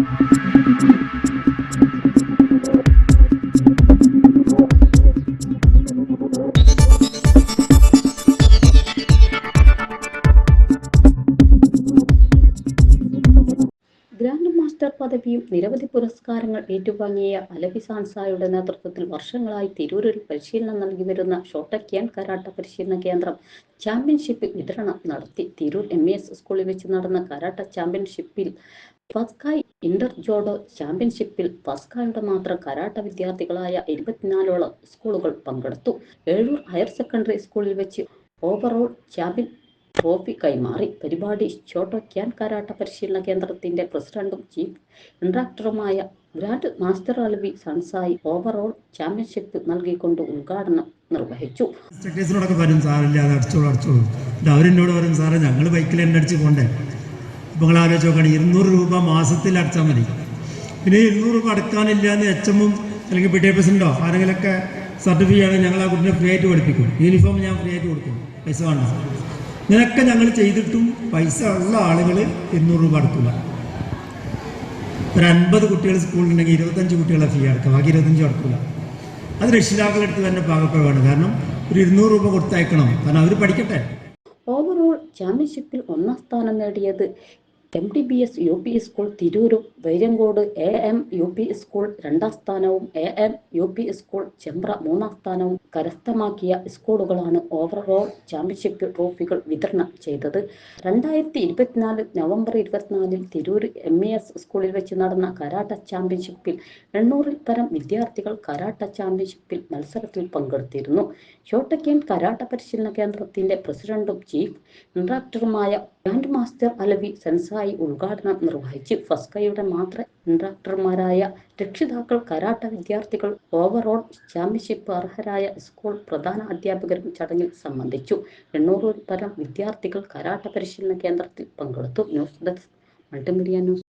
Thank you. Master പദവിയും നിരവധി പുരസ്കാരങ്ങൾ ഏറ്റുവാങ്ങിയ അലവി സാൻസായുടെ നേതൃത്വത്തിൽ വർഷങ്ങളായി തിരൂരിൽ പരിശീലനം നൽകി വരുന്ന ഷോട്ടക്യാൻ കരാട്ട പരിശീലന കേന്ദ്രം ചാമ്പ്യൻഷിപ്പ് വിതരണം നടത്തി. തിരൂർ എം എസ് സ്കൂളിൽ വെച്ച് നടന്ന കരാട്ട ചാമ്പ്യൻഷിപ്പിൽ ഫസ്കായ് ഇന്റർ ജോഡോ ചാമ്പ്യൻഷിപ്പിൽ ഫസ്കായുടെ മാത്രം കരാട്ട വിദ്യാർത്ഥികളായ ഇരുപത്തിനാലോളം സ്കൂളുകൾ പങ്കെടുത്തു. ഏഴൂർ ഹയർ സെക്കൻഡറി സ്കൂളിൽ വെച്ച് ഓവറോൾ ചാമ്പ്യൻ ട്രോഫി കൈമാറി പരിപാടി ഷോട്ടോ ക്യാൻ കരാട്ട പരിശീലന കേന്ദ്രത്തിന്റെ പ്രസിഡന്റും chief ഇൻട്രാക്ടറുമായ grand master Alavi sensei overall championship നൽകിക്കൊണ്ട് ഉദ്ഘാടനം നിർവഹിച്ചു. ഇപ്പോൾ ആലോചിച്ച് നോക്കുകയാണ് ഇരുന്നൂറ് രൂപ മാസത്തിൽ അടച്ചാൽ മതി. പിന്നെ ഇരുന്നൂറ് രൂപ അടക്കാനില്ല എന്ന് എച്ച് എമ്മും അല്ലെങ്കിൽ പി ടി പ്രസിഡന്റോ ആരെങ്കിലൊക്കെ സർട്ടിഫിക്കറ്റ് ഞങ്ങൾ ആ കുട്ടിനെ ഫ്രീ ആയിട്ട് പഠിപ്പിക്കും. യൂണിഫോം ഞാൻ ഫ്രീ ആയിട്ട് കൊടുക്കും. പൈസ വേണ്ട ഇങ്ങനെയൊക്കെ ഞങ്ങൾ ചെയ്തിട്ടും പൈസ ഉള്ള ആളുകൾ എണ്ണൂറ് രൂപ അടക്കില്ല ഒരു അൻപത് കുട്ടികൾ സ്കൂളിലുണ്ടെങ്കിൽ ഇരുപത്തഞ്ച് കുട്ടികളെ ഫീ അടക്കുക ബാക്കി ഇരുപത്തഞ്ച് അടക്കില്ല അത് രക്ഷിതാക്കളെടുത്ത് തന്നെ പാകപ്പെടുകയാണ് കാരണം ഒരു ഇരുന്നൂറ് രൂപ കൊടുത്തയക്കണം. കാരണം അവർ പഠിക്കട്ടെ. ഓവറോൾ ചാമ്പ്യൻഷിപ്പിൽ ഒന്നാം സ്ഥാനം നേടിയത് M D B S U P school തിരൂരും Vairankode A M U P school രണ്ടാം സ്ഥാനവും A M U P school Chembra മൂന്നാം സ്ഥാനവും കരസ്ഥമാക്കിയ സ്കൂളുകളാണ് ഓവറോൾ ചാമ്പ്യൻഷിപ്പ് ട്രോഫികൾ വിതരണം ചെയ്തത്. രണ്ടായിരത്തി ഇരുപത്തിനാല് നവംബർ ഇരുപത്തിനാലിൽ തിരൂർ എം ഇ എസ് സ്കൂളിൽ വെച്ച് നടന്ന കരാട്ട ചാമ്പ്യൻഷിപ്പിൽ എണ്ണൂറിൽ പരം വിദ്യാർത്ഥികൾ കരാട്ട ചാമ്പ്യൻഷിപ്പിൽ മത്സരത്തിൽ പങ്കെടുത്തിരുന്നു. ഷോട്ടക്കേൻ കരാട്ട പരിശീലന കേന്ദ്രത്തിന്റെ പ്രസിഡന്റും ചീഫ് ഇൻട്രാക്ടറുമായ ഗ്രാൻഡ് മാസ്റ്റർ അലവി സെൻസായി ഉദ്ഘാടനം നിർവഹിച്ചു ഫസ്കയുടെ മാത്ര ഇൻട്രാക്ടർമാരായ രക്ഷിതാക്കൾ കരാട്ട വിദ്യാർത്ഥികൾ ഓവറോൾ ചാമ്പ്യൻഷിപ്പ് അർഹരായ സ്കൂൾ പ്രധാന അധ്യാപകരും ചടങ്ങിൽ സംബന്ധിച്ചു. എണ്ണൂറിൽ പരം വിദ്യാർത്ഥികൾ കരാട്ട പരിശീലന കേന്ദ്രത്തിൽ പങ്കെടുത്തു. News desk multimedia news